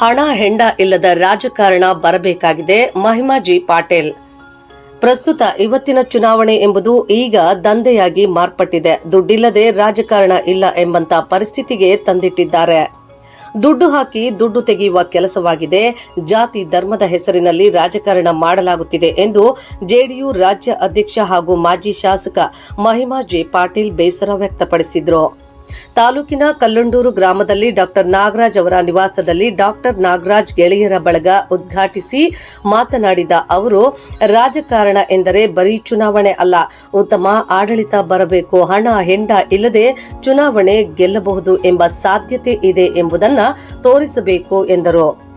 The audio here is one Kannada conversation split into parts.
ಹಣ ಹೆಂಡ ಇಲ್ಲದ ರಾಜಕಾರಣ ಬರಬೇಕಾಗಿದೆ ಮಹಿಮಾಜಿ ಪಾಟೇಲ್. ಪ್ರಸ್ತುತ ಇವತ್ತಿನ ಚುನಾವಣೆ ಎಂಬುದು ಈಗ ದಂಧೆಯಾಗಿ ಮಾರ್ಪಟ್ಟಿದೆ. ದುಡ್ಡಿಲ್ಲದೆ ರಾಜಕಾರಣ ಇಲ್ಲ ಎಂಬಂತ ಪರಿಸ್ಥಿತಿಗೆ ತಂದಿಟ್ಟಿದ್ದಾರೆ. ದುಡ್ಡು ಹಾಕಿ ದುಡ್ಡು ತೆಗೆಯುವ ಕೆಲಸವಾಗಿದೆ. ಜಾತಿ ಧರ್ಮದ ಹೆಸರಿನಲ್ಲಿ ರಾಜಕಾರಣ ಮಾಡಲಾಗುತ್ತಿದೆ ಎಂದು ಜೆಡಿಯು ರಾಜ್ಯ ಅಧ್ಯಕ್ಷ ಹಾಗೂ ಮಾಜಿ ಶಾಸಕ ಮಹಿಮಾ ಜೆ ಪಾಟೀಲ್ ಬೇಸರ ವ್ಯಕ್ತಪಡಿಸಿದ್ರು. ತಾಲೂಕಿನ ಕಲ್ಲಂಡೂರು ಗ್ರಾಮದಲ್ಲಿ ಡಾಕ್ಟರ್ ನಾಗರಾಜ್ ಅವರ ನಿವಾಸದಲ್ಲಿ ಡಾಕ್ಟರ್ ನಾಗರಾಜ್ ಗೆಳೆಯರ ಬಳಗ ಉದ್ಘಾಟಿಸಿ ಮಾತನಾಡಿದ ಅವರು, ರಾಜಕಾರಣ ಎಂದರೆ ಬರೀ ಚುನಾವಣೆ ಅಲ್ಲ, ಉತ್ತಮ ಆಡಳಿತ ಬರಬೇಕು, ಹಣ ಹೆಂಡ ಇಲ್ಲದೆ ಚುನಾವಣೆ ಗೆಲ್ಲಬಹುದು ಎಂಬ ಸಾಧ್ಯತೆ ಇದೆ ಎಂಬುದನ್ನು ತೋರಿಸಬೇಕು ಎಂದರು.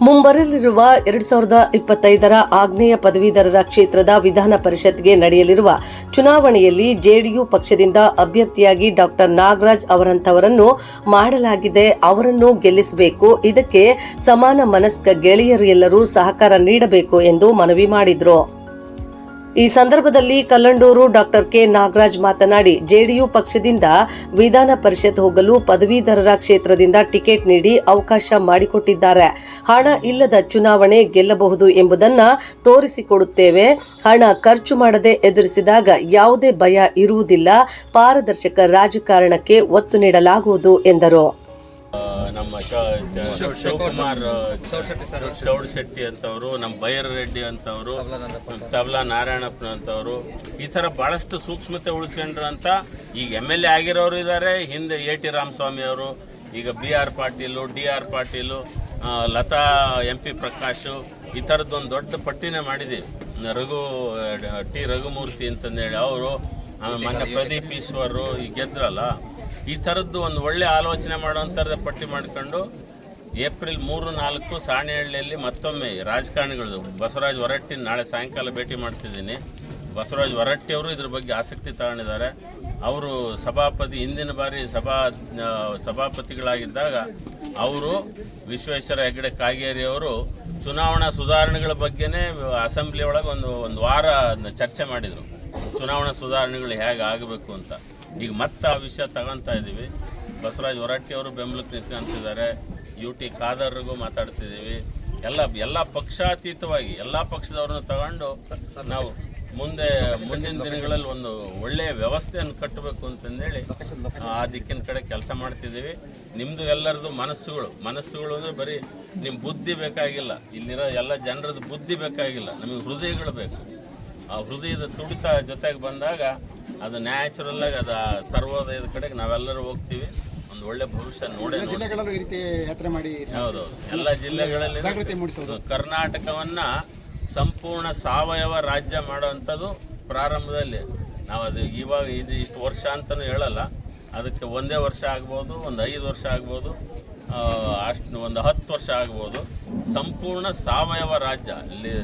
ಮುಂಬರಲಿರುವ ಎರಡ್ ಸಾವಿರದ ಇಪ್ಪತ್ತೈದರ ಆಗ್ನೇಯ ಪದವೀಧರರ ಕ್ಷೇತ್ರದ ವಿಧಾನ ಪರಿಷತ್ಗೆ ನಡೆಯಲಿರುವ ಚುನಾವಣೆಯಲ್ಲಿ ಜೆಡಿಯು ಪಕ್ಷದಿಂದ ಅಭ್ಯರ್ಥಿಯಾಗಿ ಡಾಕ್ಟರ್ ನಾಗರಾಜ್ ಅವರಂತವರನ್ನು ಮಾಡಲಾಗಿದೆ, ಅವರನ್ನು ಗೆಲ್ಲಿಸಬೇಕು, ಇದಕ್ಕೆ ಸಮಾನ ಮನಸ್ಕ ಗೆಳೆಯರು ಎಲ್ಲರೂ ಸಹಕಾರ ನೀಡಬೇಕು ಎಂದು ಮನವಿ ಮಾಡಿದ್ರು. ಈ ಸಂದರ್ಭದಲ್ಲಿ ಕಲ್ಲಂಡೂರು ಡಾಕ್ಟರ್ ಕೆ ನಾಗರಾಜ್ ಮಾತನಾಡಿ, ಜೆಡಿಯು ಪಕ್ಷದಿಂದ ವಿಧಾನ ಪರಿಷತ್ ಹೋಗಲು ಪದವೀಧರರ ಕ್ಷೇತ್ರದಿಂದ ಟಿಕೆಟ್ ನೀಡಿ ಅವಕಾಶ ಮಾಡಿಕೊಟ್ಟಿದ್ದಾರೆ. ಹಣ ಇಲ್ಲದ ಚುನಾವಣೆ ಗೆಲ್ಲಬಹುದು ಎಂಬುದನ್ನ ತೋರಿಸಿಕೊಡುತ್ತೇವೆ. ಹಣ ಖರ್ಚು ಮಾಡದೆ ಎದುರಿಸಿದಾಗ ಯಾವುದೇ ಭಯ ಇರುವುದಿಲ್ಲ. ಪಾರದರ್ಶಕ ರಾಜಕಾರಣಕ್ಕೆ ಒತ್ತು ನೀಡಲಾಗುವುದು ಎಂದರು. ನಮ್ಮ ಶಿವಕುಮಾರ್ ಚೌಡ್ ಶೆಟ್ಟಿ ಅಂತವರು ನಮ್ಮ ಬೈರ ರೆಡ್ಡಿ ಅಂತವರು ತಬ್ಲಾ ನಾರಾಯಣಪ್ಪನ ಅಂತವರು ಈ ಥರ ಭಾಳಷ್ಟು ಸೂಕ್ಷ್ಮತೆ ಉಳಿಸ್ಕೊಂಡ್ರು ಅಂತ ಈಗ ಎಂ ಎಲ್ ಎ ಆಗಿರೋರು ಇದ್ದಾರೆ ಹಿಂದೆ ಎ ಟಿ ರಾಮಸ್ವಾಮಿ ಅವರು ಈಗ B R Patil D R Patil Lata M P Prakash ಈ ಥರದ್ದೊಂದು ದೊಡ್ಡ ಪಟ್ಟಿನೇ ಮಾಡಿದ್ದೀವಿ ರಘು ಟಿ ರಘುಮೂರ್ತಿ ಅಂತಂದೇಳಿ ಅವರು ಮೊನ್ನೆ ಪ್ರದೀಪ್ ಈಶ್ವರು ಈ ಗೆದ್ರಲ್ಲ ಈ ಥರದ್ದು ಒಂದು ಒಳ್ಳೆ ಆಲೋಚನೆ ಮಾಡುವಂಥದ್ದು ಪಟ್ಟಿ ಮಾಡ್ಕೊಂಡು ಏಪ್ರಿಲ್ ಮೂರು, ನಾಲ್ಕು ಸಾಣೆಹಳ್ಳಿಯಲ್ಲಿ ಮತ್ತೊಮ್ಮೆ ರಾಜಕಾರಣಿಗಳು, ಬಸವರಾಜ್ ಹೊರಟ್ಟಿ ನಾಳೆ ಸಾಯಂಕಾಲ ಭೇಟಿ ಮಾಡ್ತಿದ್ದೀನಿ. ಬಸವರಾಜ್ ಹೊರಟ್ಟಿಯವರು ಇದ್ರ ಬಗ್ಗೆ ಆಸಕ್ತಿ ತಗೊಂಡಿದ್ದಾರೆ. ಅವರು ಸಭಾಪತಿ, ಹಿಂದಿನ ಬಾರಿ ಸಭಾ ಸಭಾಪತಿಗಳಾಗಿದ್ದಾಗ ಅವರು ವಿಶ್ವೇಶ್ವರ ಹೆಗ್ಗಡೆ ಕಾಗೇರಿ ಅವರು ಚುನಾವಣಾ ಸುಧಾರಣೆಗಳ ಬಗ್ಗೆನೇ ಅಸೆಂಬ್ಲಿ ಒಳಗೆ ಒಂದು ಒಂದು ವಾರ ಚರ್ಚೆ ಮಾಡಿದರು. ಚುನಾವಣಾ ಸುಧಾರಣೆಗಳು ಹೇಗೆ ಆಗಬೇಕು ಅಂತ. ಈಗ ಮತ್ತೆ ಆ ವಿಷಯ ತಗೊತಾ ಇದ್ದೀವಿ ಬಸವರಾಜ್ ಹೊರಟ್ಟಿಯವರು ಬೆಂಬಲಕ್ಕೆ ನಿಂತ್ಕೊಂತಿದ್ದಾರೆ. U T ಖಾದರ್ಗೂ ಮಾತಾಡ್ತಿದ್ದೀವಿ. ಎಲ್ಲ ಎಲ್ಲ ಪಕ್ಷಾತೀತವಾಗಿ, ಎಲ್ಲ ಪಕ್ಷದವ್ರನ್ನ ತಗೊಂಡು ನಾವು ಮುಂದೆ, ಮುಂದಿನ ದಿನಗಳಲ್ಲಿ ಒಂದು ಒಳ್ಳೆಯ ವ್ಯವಸ್ಥೆಯನ್ನು ಕಟ್ಟಬೇಕು ಅಂತಂದೇಳಿ, ಆ ದಿಕ್ಕಿನ ಕಡೆ ಕೆಲಸ ಮಾಡ್ತಿದ್ದೀವಿ. ನಿಮ್ಮದು ಎಲ್ಲರದು ಮನಸ್ಸುಗಳು ಮನಸ್ಸುಗಳು ಅಂದರೆ ಬರೀ ನಿಮ್ಮ ಬುದ್ಧಿ ಬೇಕಾಗಿಲ್ಲ. ಇಲ್ಲಿರೋ ಎಲ್ಲ ಜನರದ್ದು ಬುದ್ಧಿ ಬೇಕಾಗಿಲ್ಲ, ನಮಗೆ ಹೃದಯಗಳು ಬೇಕು. ಆ ಹೃದಯದ ತುಡಿತ ಜೊತೆಗೆ ಬಂದಾಗ ಅದು ನ್ಯಾಚುರಲ್ಲಾಗಿ ಅದು ಸರ್ವೋದಯದ ಕಡೆಗೆ ನಾವೆಲ್ಲರೂ ಹೋಗ್ತೀವಿ. ಒಂದು ಒಳ್ಳೆ ಭವಿಷ್ಯ ನೋಡೇ ಜಿಲ್ಲೆಗಳಲ್ಲೂ ಈ ರೀತಿ ಯಾತ್ರೆ ಮಾಡಿ ಹೌದು ಎಲ್ಲ ಜಿಲ್ಲೆಗಳಲ್ಲಿ ಜಾಗೃತಿ ಮೂಡಿಸೋದು. ಕರ್ನಾಟಕವನ್ನ ಸಂಪೂರ್ಣ ಸಾವಯವ ರಾಜ್ಯ ಮಾಡುವಂಥದ್ದು ಪ್ರಾರಂಭದಲ್ಲಿ. ನಾವು ಅದು ಇವಾಗ ಇದು ಇಷ್ಟು ವರ್ಷ ಅಂತಲೂ ಹೇಳಲ್ಲ. ಅದಕ್ಕೆ ಒಂದೇ ವರ್ಷ ಆಗ್ಬೋದು ಒಂದು ಐದು ವರ್ಷ ಆಗ್ಬೋದು ಅಷ್ಟು ಒಂದು ಹತ್ತು ವರ್ಷ ಆಗ್ಬೋದು. ಸಂಪೂರ್ಣ ಸಾವಯವ ರಾಜ್ಯ. ಇಲ್ಲಿ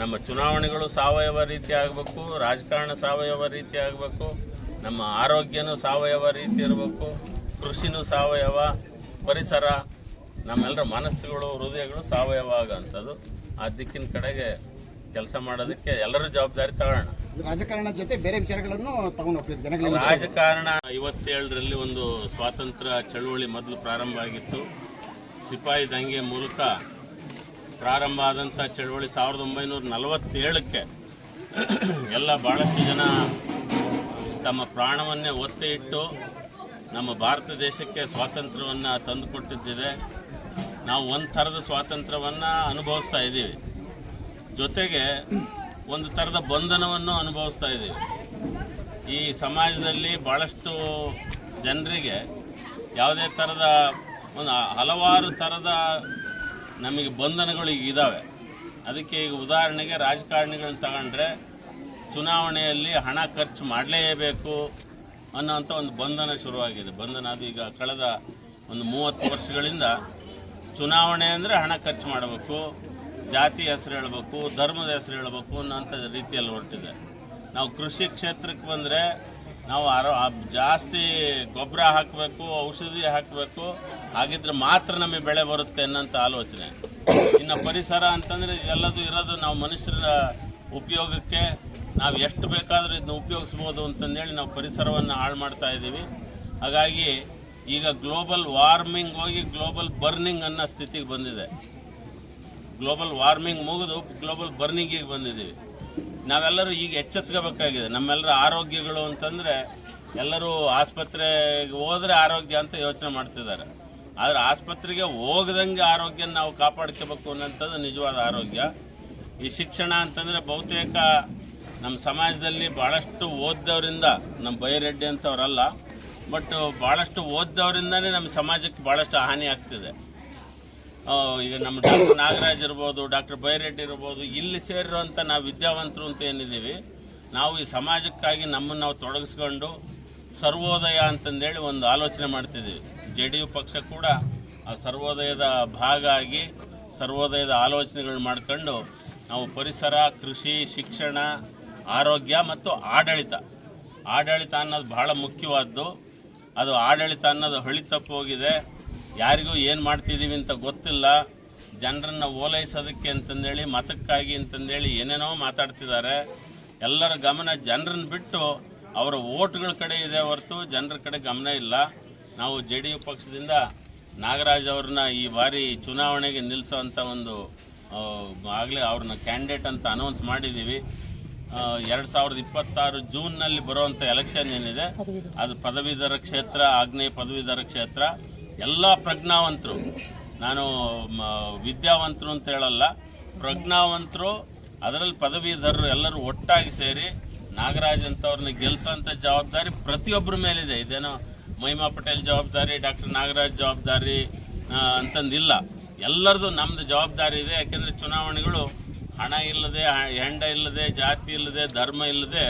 ನಮ್ಮ ಚುನಾವಣೆಗಳು ಸಾವಯವ ರೀತಿ ಆಗಬೇಕು ರಾಜಕಾರಣ ಸಾವಯವ ರೀತಿ ಆಗಬೇಕು ನಮ್ಮ ಆರೋಗ್ಯನೂ ಸಾವಯವ ರೀತಿ ಇರಬೇಕು. ಕೃಷಿನೂ ಸಾವಯವ ಪರಿಸರ ನಮ್ಮೆಲ್ಲರ ಮನಸ್ಸುಗಳು ಹೃದಯಗಳು ಸಾವಯವ ಆಗೋಂಥದ್ದು. ಆ ದಿಕ್ಕಿನ ಕಡೆಗೆ ಕೆಲಸ ಮಾಡೋದಕ್ಕೆ ಎಲ್ಲರೂ ಜವಾಬ್ದಾರಿ ತಗೋಣ ರಾಜಕಾರಣ ಜೊತೆ ಬೇರೆ ವಿಚಾರಗಳನ್ನು ತಗೊಂಡು ಹೋಗ್ತಿದ್ರು ರಾಜಕಾರಣ ಐವತ್ತೇಳರಲ್ಲಿ ಒಂದು ಸ್ವಾತಂತ್ರ್ಯ ಚಳುವಳಿ ಮೊದಲು ಪ್ರಾರಂಭ ಆಗಿತ್ತು. ಸಿಪಾಯಿ ದಂಗೆ ಮೂಲಕ ಪ್ರಾರಂಭ ಆದಂಥ ಚಳುವಳಿ ಸಾವಿರದ ಒಂಬೈನೂರ ನಲವತ್ತೇಳಕ್ಕೆ ಎಲ್ಲ ಭಾಳಷ್ಟು ಜನ ತಮ್ಮ ಪ್ರಾಣವನ್ನೇ ಒತ್ತೆ ಇಟ್ಟು ನಮ್ಮ ಭಾರತ ದೇಶಕ್ಕೆ ಸ್ವಾತಂತ್ರ್ಯವನ್ನು ತಂದುಕೊಟ್ಟಿದ್ದಿದೆ ನಾವು ಒಂದು ಥರದ ಸ್ವಾತಂತ್ರ್ಯವನ್ನು ಅನುಭವಿಸ್ತಾ ಇದ್ದೀವಿ. ಜೊತೆಗೆ ಒಂದು ಥರದ ಬಂಧನವನ್ನು ಅನುಭವಿಸ್ತಾ ಇದ್ದೀವಿ. ಈ ಸಮಾಜದಲ್ಲಿ ಭಾಳಷ್ಟು ಜನರಿಗೆ ಯಾವುದೇ ಥರದ ಒಂದು ಹಲವಾರು ಥರದ ನಮಗೆ ಬಂಧನಗಳು ಈಗ ಇದ್ದಾವೆ ಅದಕ್ಕೆ ಈಗ ಉದಾಹರಣೆಗೆ ರಾಜಕಾರಣಿಗಳನ್ನ ತಗೊಂಡ್ರೆ ಚುನಾವಣೆಯಲ್ಲಿ ಹಣ ಖರ್ಚು ಮಾಡಲೇಬೇಕು. ಅನ್ನೋಂಥ ಒಂದು ಬಂಧನ ಶುರುವಾಗಿದೆ. ಬಂಧನ ಅದು ಈಗ ಕಳೆದ ಒಂದು ಮೂವತ್ತು ವರ್ಷಗಳಿಂದ ಚುನಾವಣೆ ಅಂದರೆ ಹಣ ಖರ್ಚು ಮಾಡಬೇಕು, ಜಾತಿ ಹೆಸರು ಹೇಳಬೇಕು, ಧರ್ಮದ ಹೆಸರು ಹೇಳಬೇಕು ಅನ್ನೋಂಥ ರೀತಿಯಲ್ಲಿ ಹೊರಟಿದೆ. ನಾವು ಕೃಷಿ ಕ್ಷೇತ್ರಕ್ಕೆ ಬಂದರೆ ನಾವು ಆರೋ ಜಾಸ್ತಿ ಗೊಬ್ಬರ ಹಾಕಬೇಕು, ಔಷಧಿ ಹಾಕಬೇಕು, ಹಾಗಿದ್ರೆ ಮಾತ್ರ ನಮಗೆ ಬೆಳೆ ಬರುತ್ತೆ ಅನ್ನೋಂಥ ಆಲೋಚನೆ. ಇನ್ನು ಪರಿಸರ ಅಂತಂದರೆ ಎಲ್ಲದು ಇರೋದು ನಾವು ಮನುಷ್ಯರ ಉಪಯೋಗಕ್ಕೆ ನಾವು ಎಷ್ಟು ಬೇಕಾದರೂ ಇದನ್ನ ಉಪಯೋಗಿಸ್ಬೋದು ಅಂತಂದೇಳಿ ನಾವು ಪರಿಸರವನ್ನು ಹಾಳು ಮಾಡ್ತಾ ಇದ್ದೀವಿ. ಹಾಗಾಗಿ ಈಗ ಗ್ಲೋಬಲ್ ವಾರ್ಮಿಂಗ್ ಹೋಗಿ ಗ್ಲೋಬಲ್ ಬರ್ನಿಂಗ್ ಅನ್ನೋ ಸ್ಥಿತಿಗೆ ಬಂದಿದೆ. ಗ್ಲೋಬಲ್ ವಾರ್ಮಿಂಗ್ ಮುಗಿದು ಗ್ಲೋಬಲ್ ಬರ್ನಿಂಗಿಗೆ ಬಂದಿದ್ದೀವಿ. ನಾವೆಲ್ಲರೂ ಈಗ ಎಚ್ಚೆತ್ಕೋಬೇಕಾಗಿದೆ. ನಮ್ಮೆಲ್ಲರ ಆರೋಗ್ಯಗಳು ಅಂತಂದರೆ ಎಲ್ಲರೂ ಆಸ್ಪತ್ರೆಗೆ ಹೋದರೆ ಆರೋಗ್ಯ ಅಂತ ಯೋಚನೆ ಮಾಡ್ತಿದ್ದಾರೆ. ಆದರೆ ಆಸ್ಪತ್ರೆಗೆ ಹೋಗದಂಗೆ ಆರೋಗ್ಯ ನಾವು ಕಾಪಾಡ್ಕೋಬೇಕು ಅನ್ನೋಂಥದ್ದು ನಿಜವಾದ ಆರೋಗ್ಯ. ಈ ಶಿಕ್ಷಣ ಅಂತಂದರೆ ಬಹುತೇಕ ನಮ್ಮ ಸಮಾಜದಲ್ಲಿ ಭಾಳಷ್ಟು ಓದ್ದವರಿಂದ, ನಮ್ಮ ಬೈರೆಡ್ಡಿ ಅಂತವರಲ್ಲ ಬಟ್ ಭಾಳಷ್ಟು ಓದ್ದವರಿಂದನೇ ನಮ್ಮ ಸಮಾಜಕ್ಕೆ ಭಾಳಷ್ಟು ಹಾನಿ ಆಗ್ತಿದೆ. ಈಗ ನಮ್ಮ ಡಾಕ್ಟರ್ ನಾಗರಾಜ್ ಇರ್ಬೋದು ಡಾಕ್ಟರ್ ಬೈರೆಡ್ಡಿ ಇರ್ಬೋದು, ಇಲ್ಲಿ ಸೇರಿರುವಂಥ ನಾವು ವಿದ್ಯಾವಂತರು ಅಂತ ಏನಿದ್ದೀವಿ, ನಾವು ಈ ಸಮಾಜಕ್ಕಾಗಿ ನಮ್ಮನ್ನು ನಾವು ತೊಡಗಿಸ್ಕೊಂಡು ಸರ್ವೋದಯ ಅಂತಂದೇಳಿ ಒಂದು ಆಲೋಚನೆ ಮಾಡ್ತಿದ್ದೀವಿ. ಜೆ ಡಿ ಯು ಪಕ್ಷ ಕೂಡ ಆ ಸರ್ವೋದಯದ ಭಾಗ ಆಗಿ ಸರ್ವೋದಯದ ಆಲೋಚನೆಗಳನ್ನ ಮಾಡ್ಕೊಂಡು ನಾವು ಪರಿಸರ, ಕೃಷಿ, ಶಿಕ್ಷಣ ಆರೋಗ್ಯ ಮತ್ತು ಆಡಳಿತ. ಆಡಳಿತ ಅನ್ನೋದು ಬಹಳ ಮುಖ್ಯವಾದ್ದು. ಅದು ಆಡಳಿತ ಅನ್ನೋದು ಹಳಿ ತಪ್ಪು ಹೋಗಿದೆ. ಯಾರಿಗೂ ಏನು ಮಾಡ್ತಿದ್ದೀವಿ ಅಂತ ಗೊತ್ತಿಲ್ಲ. ಜನರನ್ನು ಓಲೈಸೋದಕ್ಕೆ ಅಂತಂದೇಳಿ, ಮತಕ್ಕಾಗಿ ಅಂತಂದೇಳಿ ಏನೇನೋ ಮಾತಾಡ್ತಿದ್ದಾರೆ. ಎಲ್ಲರ ಗಮನ ಜನರನ್ನ ಬಿಟ್ಟು ಅವರ ಓಟ್ಗಳ ಕಡೆ ಇದೆ ಹೊರತು ಜನರ ಕಡೆ ಗಮನ ಇಲ್ಲ. ನಾವು ಜೆ ಡಿ ಯು ಪಕ್ಷದಿಂದ ನಾಗರಾಜ್ ಅವ್ರನ್ನ ಈ ಬಾರಿ ಚುನಾವಣೆಗೆ ನಿಲ್ಲಿಸೋವಂಥ ಒಂದು ಆಗಲೇ ಅವ್ರನ್ನ ಕ್ಯಾಂಡಿಡೇಟ್ ಅಂತ ಅನೌನ್ಸ್ ಮಾಡಿದ್ದೀವಿ. ಎರಡು ಸಾವಿರದ ಇಪ್ಪತ್ತಾರು ಜೂನ್ನಲ್ಲಿ ಬರುವಂಥ ಎಲೆಕ್ಷನ್ ಏನಿದೆ, ಅದು ಪದವೀಧರ ಕ್ಷೇತ್ರ, ಆಗ್ನೇಯ ಪದವೀಧರ ಕ್ಷೇತ್ರ, ಎಲ್ಲ ಪ್ರಜ್ಞಾವಂತರು, ನಾನು ವಿದ್ಯಾವಂತರು ಅಂತ ಹೇಳಲ್ಲ, ಪ್ರಜ್ಞಾವಂತರು, ಅದರಲ್ಲಿ ಪದವೀಧರರು ಎಲ್ಲರೂ ಒಟ್ಟಾಗಿ ಸೇರಿ ನಾಗರಾಜ್ ಅಂತವ್ರನ್ನ ಗೆಲ್ಸೋಂಥ ಜವಾಬ್ದಾರಿ ಪ್ರತಿಯೊಬ್ಬರ ಮೇಲಿದೆ. ಇದೇನೋ ಮಹಿಮಾ ಪಟೇಲ್ ಜವಾಬ್ದಾರಿ, ಡಾಕ್ಟರ್ ನಾಗರಾಜ್ ಜವಾಬ್ದಾರಿ ಅಂತಂದಿಲ್ಲ. ಎಲ್ಲರದು ನಮ್ಮದು ಜವಾಬ್ದಾರಿ ಇದೆ. ಯಾಕೆಂದರೆ ಚುನಾವಣೆಗಳು ಹಣ ಇಲ್ಲದೆ, ಹೆಂಡ ಇಲ್ಲದೆ, ಜಾತಿ ಇಲ್ಲದೆ, ಧರ್ಮ ಇಲ್ಲದೆ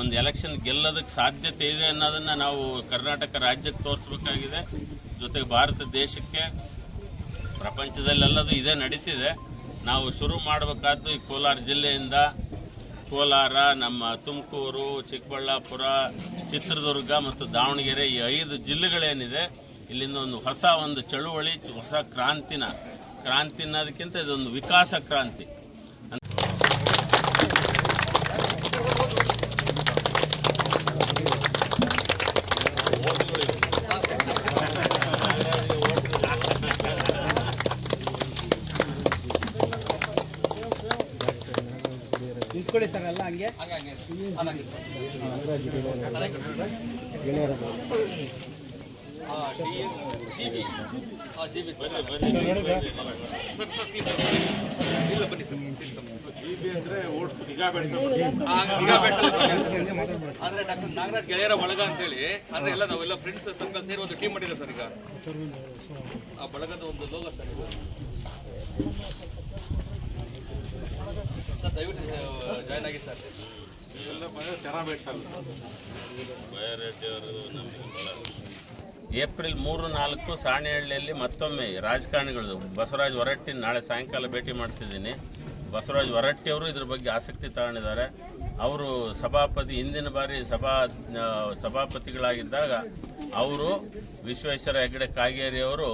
ಒಂದು ಎಲೆಕ್ಷನ್ ಗೆಲ್ಲೋದಕ್ಕೆ ಸಾಧ್ಯತೆ ಇದೆ ಅನ್ನೋದನ್ನು ನಾವು ಕರ್ನಾಟಕ ರಾಜ್ಯಕ್ಕೆ ತೋರಿಸ್ಬೇಕಾಗಿದೆ. ಜೊತೆಗೆ ಭಾರತ ದೇಶಕ್ಕೆ, ಪ್ರಪಂಚದಲ್ಲೆಲ್ಲದು ಇದೇ ನಡೀತಿದೆ. ನಾವು ಶುರು ಮಾಡಬೇಕಾದ್ದು ಈ ಕೋಲಾರ ಜಿಲ್ಲೆಯಿಂದ ಕೋಲಾರ, ನಮ್ಮ ತುಮಕೂರು, ಚಿಕ್ಕಬಳ್ಳಾಪುರ, ಚಿತ್ರದುರ್ಗ ಮತ್ತು ದಾವಣಗೆರೆ ಈ ಐದು ಜಿಲ್ಲೆಗಳೇನಿದೆ. ಇಲ್ಲಿಂದ ಒಂದು ಹೊಸ ಒಂದು ಚಳುವಳಿ, ಹೊಸ ಕ್ರಾಂತಿನ, ಕ್ರಾಂತಿ ಅನ್ನೋದಕ್ಕಿಂತ ಇದೊಂದು ವಿಕಾಸ ಕ್ರಾಂತಿ. ನಿಂತ್ಕೊಳ್ಳಿ ಸರ್ ಎಲ್ಲ ಹಂಗೆ? ಅಂದ್ರೆ ಡಾಕ್ಟರ್ ನಾಗರಾಜ್ ಗೆಳೆಯರ ಬಳಗ ಅಂತೇಳಿ ಅಂದ್ರೆ ಎಲ್ಲ ನಾವೆಲ್ಲ ಫ್ರೆಂಡ್ಸ್ ಸರ್ಕಲ್ ಸೇರಿ ಒಂದು ಟೀಮ್ ಮಾಡಿದ್ರೆ ಸರ್ ಈಗ. ಆ ಬಳಗದ ಒಂದು ಲೋಗ ಸರ್ ಇದು. ಏಪ್ರಿಲ್ ಮೂರು ನಾಲ್ಕು ಸಾಣೆಹಳ್ಳಿಯಲ್ಲಿ ಮತ್ತೊಮ್ಮೆ ರಾಜಕಾರಣಿಗಳು, ಬಸವರಾಜ್ ಹೊರಟ್ಟಿ ನಾಳೆ ಸಾಯಂಕಾಲ ಭೇಟಿ ಮಾಡ್ತಿದ್ದೀನಿ. ಬಸವರಾಜ್ ಹೊರಟ್ಟಿ ಅವರು ಇದ್ರ ಬಗ್ಗೆ ಆಸಕ್ತಿ ತಗೊಂಡಿದ್ದಾರೆ. ಅವರು ಸಭಾಪತಿ, ಹಿಂದಿನ ಬಾರಿ ಸಭಾ ಸಭಾಪತಿಗಳಾಗಿದ್ದಾಗ ಅವರು ವಿಶ್ವೇಶ್ವರ ಹೆಗ್ಗಡೆ ಕಾಗೇರಿ ಅವರು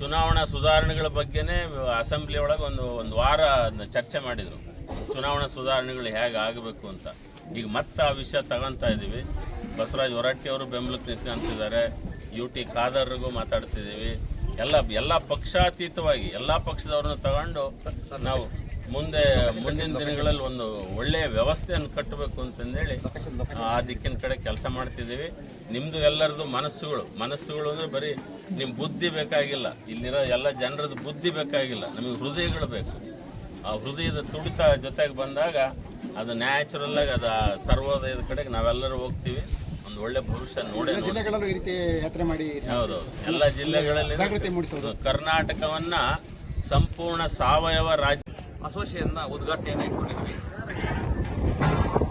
ಚುನಾವಣಾ ಸುಧಾರಣೆಗಳ ಬಗ್ಗೆನೇ ಅಸೆಂಬ್ಲಿ ಒಳಗೆ ಒಂದು ಒಂದು ವಾರ ಚರ್ಚೆ ಮಾಡಿದರು. ಚುನಾವಣಾ ಸುಧಾರಣೆಗಳು ಹೇಗೆ ಆಗಬೇಕು ಅಂತ. ಈಗ ಮತ್ತೆ ಆ ವಿಷಯ ತಗೊಂತಾ ಇದ್ದೀವಿ ಬಸವರಾಜ್ ಹೊರಟ್ಟಿ ಅವರು ಬೆಂಬಲಕ್ಕೆ ನಿಂತ್ಕೊಂತಿದ್ದಾರೆ ಯು ಟಿ ಖಾದರ್ಗೂ ಮಾತಾಡ್ತಿದ್ದೀವಿ ಎಲ್ಲ ಎಲ್ಲ ಪಕ್ಷಾತೀತವಾಗಿ, ಎಲ್ಲ ಪಕ್ಷದವ್ರನ್ನ ತಗೊಂಡು ನಾವು ಮುಂದೆ, ಮುಂದಿನ ದಿನಗಳಲ್ಲಿ ಒಂದು ಒಳ್ಳೆಯ ವ್ಯವಸ್ಥೆಯನ್ನು ಕಟ್ಟಬೇಕು ಅಂತಂದೇಳಿ, ಆ ದಿಕ್ಕಿನ ಕಡೆ ಕೆಲಸ ಮಾಡ್ತಿದ್ದೀವಿ. ನಿಮ್ಮದು ಎಲ್ಲರದು ಮನಸ್ಸುಗಳು. ಮನಸ್ಸುಗಳು ಅಂದರೆ ಬರೀ ನಿಮ್ಮ ಬುದ್ಧಿ ಬೇಕಾಗಿಲ್ಲ. ಇಲ್ಲಿರೋ ಎಲ್ಲ ಜನರದ್ದು ಬುದ್ಧಿ ಬೇಕಾಗಿಲ್ಲ. ನಮಗೆ ಹೃದಯಗಳು ಬೇಕು. ಆ ಹೃದಯದ ತುಡಿತ ಜೊತೆಗೆ ಬಂದಾಗ ಅದು ನ್ಯಾಚುರಲ್ ಆಗಿ ಅದು ಆ ಸರ್ವೋದಯದ ಕಡೆಗೆ ನಾವೆಲ್ಲರೂ ಹೋಗ್ತೀವಿ. ಒಂದು ಒಳ್ಳೆ ಭವಿಷ್ಯ ನೋಡೇ ನೋಡಿ. ಜಿಲ್ಲೆಗಳಲ್ಲೂ ಈ ರೀತಿ ಯಾತ್ರೆ ಮಾಡಿ ಹೌದು. ಎಲ್ಲ ಜಿಲ್ಲೆಗಳಲ್ಲಿ ಜಾಗೃತಿ ಮೂಡಿಸೋದು. ಕರ್ನಾಟಕವನ್ನ ಸಂಪೂರ್ಣ ಸಾವಯವ ರಾಜ್ಯ ಅಸೋಸಿಯೇಷನ್ನ ಉದ್ಘಾಟನೆಯನ್ನು ಇಟ್ಕೊಂಡಿದ್ವಿ.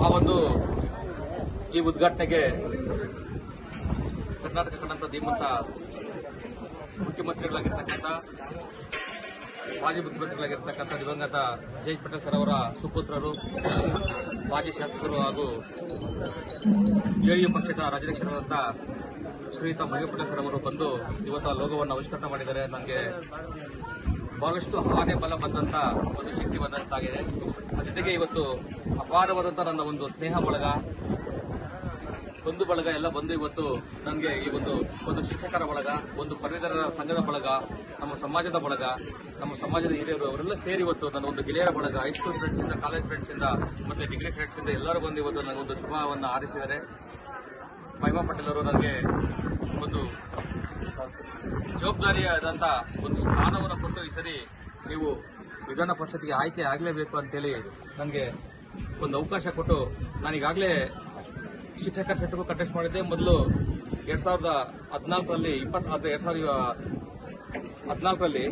ಆ ಒಂದು ಈ ಉದ್ಘಾಟನೆಗೆ ಕರ್ನಾಟಕ ಕಂಡಂತ ಧೀಮಂತ ಮುಖ್ಯಮಂತ್ರಿಗಳಾಗಿರ್ತಕ್ಕಂಥ ಮಾಜಿ ಮುಖ್ಯಮಂತ್ರಿಗಳಾಗಿರ್ತಕ್ಕಂಥ ದಿವಂಗತ ಜಯೇಶ್ ಪಟೇಲ್ ಸರ್ ಅವರ ಸುಪುತ್ರರು, ಮಾಜಿ ಶಾಸಕರು ಹಾಗೂ ಜೆಡಿಯು ಪಕ್ಷದ ರಾಜ್ಯಾಧ್ಯಕ್ಷರಾದಂಥ ಶ್ರೀಯುತ ಮಹೇಶ್ ಪಟೇಲ್ ಸರ್ ಅವರು ಬಂದು ಇವತ್ತು ಆ ಲೋಗವನ್ನು ಆವಿಷ್ಕರಣ ಮಾಡಿದ್ದಾರೆ. ನನಗೆ ಬಹಳಷ್ಟು ಆನೆ ಬಲ ಬಂದಂಥ ಒಂದು ಶಕ್ತಿ ಬಂದಂತಾಗಿದೆ. ಜೊತೆಗೆ ಇವತ್ತು ಅಪಾರವಾದಂಥ ನನ್ನ ಒಂದು ಸ್ನೇಹ ಬಳಗ. ಬಂಧು ಬಳಗ ಎಲ್ಲ ಬಂದು ಇವತ್ತು ನನಗೆ ಈ ಒಂದು ಒಂದು ಶಿಕ್ಷಕರ ಬಳಗ, ಒಂದು ಪದವೀಧರರ ಸಂಘದ ಬಳಗ, ನಮ್ಮ ಸಮಾಜದ ಬಳಗ, ನಮ್ಮ ಸಮಾಜದ ಹಿರಿಯರು ಅವರೆಲ್ಲ ಸೇರಿ ಇವತ್ತು ನನ್ನ ಒಂದು ಗೆಳೆಯರ ಬಳಗ ಹೈಸ್ಕೂಲ್ ಫ್ರೆಂಡ್ಸ್ ಇಂದ ಕಾಲೇಜ್ ಫ್ರೆಂಡ್ಸ್ ಇಂದ, ಮತ್ತೆ ಡಿಗ್ರಿ ಫ್ರೆಂಡ್ಸ್ ಇಂದ ಎಲ್ಲರೂ ಬಂದು ಇವತ್ತು ನನಗೊಂದು ಶುಭವನ್ನು ಆರಿಸಿದ್ದಾರೆ ಮಹಿಮಾ ಪಟೇಲ್ ಅವರು ನನಗೆ ಒಂದು ಜವಾಬ್ದಾರಿಯಾದಂಥ ಒಂದು ಸ್ಥಾನವನ್ನು ಕೊಟ್ಟು ಈ ಸರಿ ನೀವು ವಿಧಾನ ಪರಿಷತ್ಗೆ ಆಯ್ಕೆ ಆಗಲೇಬೇಕು ಅಂತೇಳಿ ನನಗೆ ಒಂದು ಅವಕಾಶ ಕೊಟ್ಟು ನಾನೀಗಾಗಲೇ ಶಿಕ್ಷಕರ ಸೆಟ್ಟು ಕಂಟೆಸ್ಟ್ ಮಾಡಿದ್ದೆ ಮೊದಲು ಎರಡ್ ಸಾವಿರದ ಹದಿನಾಲ್ಕರಲ್ಲಿ ಇಪ್ಪತ್ತು ಎರಡು ಸಾವಿರದ ಹದಿನಾಲ್ಕರಲ್ಲಿ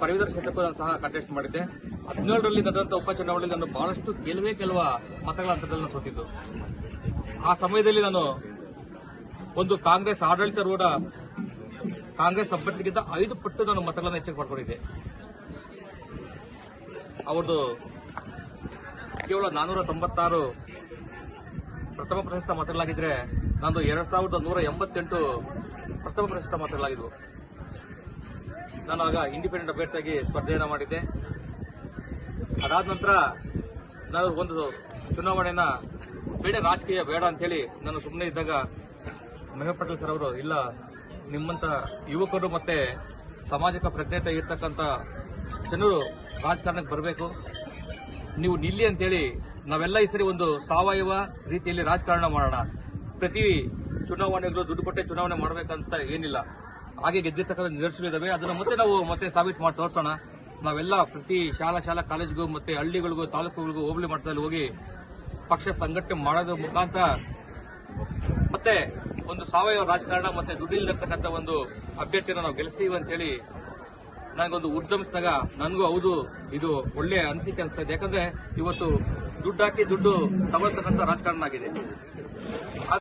ಪರಿವಿದರ ನಾನು ಸಹ ಕಂಟೆಸ್ಟ್ ಮಾಡಿದ್ದೆ. ಹದಿನೇಳರಲ್ಲಿ ನಡೆದಂಥ ಉಪಚುನಾವಣೆಯಲ್ಲಿ ನಾನು ಬಹಳಷ್ಟು ಕೆಲವೇ ಕೆಲವ ಮತಗಳ ಹಂತದಲ್ಲಿ ನಾನು ಸೋತಿದ್ದು. ಆ ಸಮಯದಲ್ಲಿ ನಾನು ಒಂದು ಕಾಂಗ್ರೆಸ್ ಆಡಳಿತಾರೂಢ ಕಾಂಗ್ರೆಸ್ ಅಭ್ಯರ್ಥಿಗಿಂತ ಐದು ಪಟ್ಟು ನಾನು ಮತಗಳನ್ನು ಹೆಚ್ಚಿಗೆ ಪಡ್ಕೊಂಡಿದ್ದೆ. ಅವ್ರದ್ದು ಕೇವಲ ನಾನೂರ ತೊಂಬತ್ತಾರು ಪ್ರಥಮ ಪ್ರಶಸ್ತ ಮಾತಾಡಲಾಗಿದ್ರೆ ನಾನು ಎರಡ್ ಸಾವಿರದ ನೂರ ಎಂಬತ್ತೆಂಟು ಪ್ರಥಮ ಪ್ರಶಸ್ತ ಮಾತಾಡಲಾಗಿದ್ವು ನಾನು ಆಗ ಇಂಡಿಪೆಂಡೆಂಟ್ ಅಭ್ಯರ್ಥಿಯಾಗಿ ಸ್ಪರ್ಧೆಯನ್ನು ಮಾಡಿದ್ದೆ. ಅದಾದ ನಂತರ ನಾನು ಒಂದು ಚುನಾವಣೆಯನ್ನ ಬೇಡ ರಾಜಕೀಯ ಬೇಡ ಅಂತೇಳಿ ನಾನು ಸುಮ್ಮನೆ ಇದ್ದಾಗ ಮಹೇಶ್ ಪಟೇಲ್ ಸರ್ ಅವರು, ಇಲ್ಲ, ನಿಮ್ಮಂತ ಯುವಕರು ಮತ್ತೆ ಸಾಮಾಜಿಕ ಪ್ರಜ್ಞತೆ ಇರ್ತಕ್ಕಂಥ ಜನರು ರಾಜಕಾರಣಕ್ಕೆ ಬರಬೇಕು. ನೀವು ನಿಲ್ಲಿ ಅಂತೇಳಿ ನಾವೆಲ್ಲ ಈ ಸರಿ ಒಂದು ಸಾವಯವ ರೀತಿಯಲ್ಲಿ ರಾಜಕಾರಣ ಮಾಡೋಣ. ಪ್ರತಿ ಚುನಾವಣೆಗಳು ದುಡ್ಡು ಕೊಟ್ಟೆ ಚುನಾವಣೆ ಮಾಡಬೇಕಂತ ಏನಿಲ್ಲ. ಹಾಗೆ ಗೆದ್ದಿರ್ತಕ್ಕಂಥ ನಿದರ್ಶನಗಳಿದಾವೆ ಅದನ್ನು ಮತ್ತೆ ನಾವು ಮತ್ತೆ ಸಾಬೀತು ಮಾಡಿ ತೋರಿಸೋಣ. ನಾವೆಲ್ಲ ಪ್ರತಿ ಶಾಲಾ ಶಾಲಾ ಕಾಲೇಜ್ಗೂ ಮತ್ತೆ ಹಳ್ಳಿಗಳಿಗೂ ತಾಲೂಕುಗಳಿಗೂ ಹೋಬಳಿ ಮಟ್ಟದಲ್ಲಿ ಹೋಗಿ ಪಕ್ಷ ಸಂಘಟನೆ ಮಾಡೋದ್ರ ಮುಖಾಂತರ ಮತ್ತೆ ಒಂದು ಸಾವಯವ ರಾಜಕಾರಣ ಮತ್ತೆ ದುಡ್ಡಿಲ್ಲದಿರ್ತಕ್ಕಂಥ ಒಂದು ಅಭ್ಯರ್ಥಿನ ನಾವು ಗೆಲ್ಲಿಸ್ತೀವಿ ಅಂತೇಳಿ ನನಗೊಂದು ಉದ್ಯಮಿಸಿದಾಗ ನನಗೂ ಹೌದು, ಇದು ಒಳ್ಳೆ ಅನಿಸಿಕೆ ಅನಿಸ್ತಾ ಇದೆ ಯಾಕಂದ್ರೆ ಇವತ್ತು ದುಡ್ಡು ಹಾಕಿ ದುಡ್ಡು ತಗೊಳ್ತಕ್ಕಂಥ ರಾಜಕಾರಣ ಆಗಿದೆ.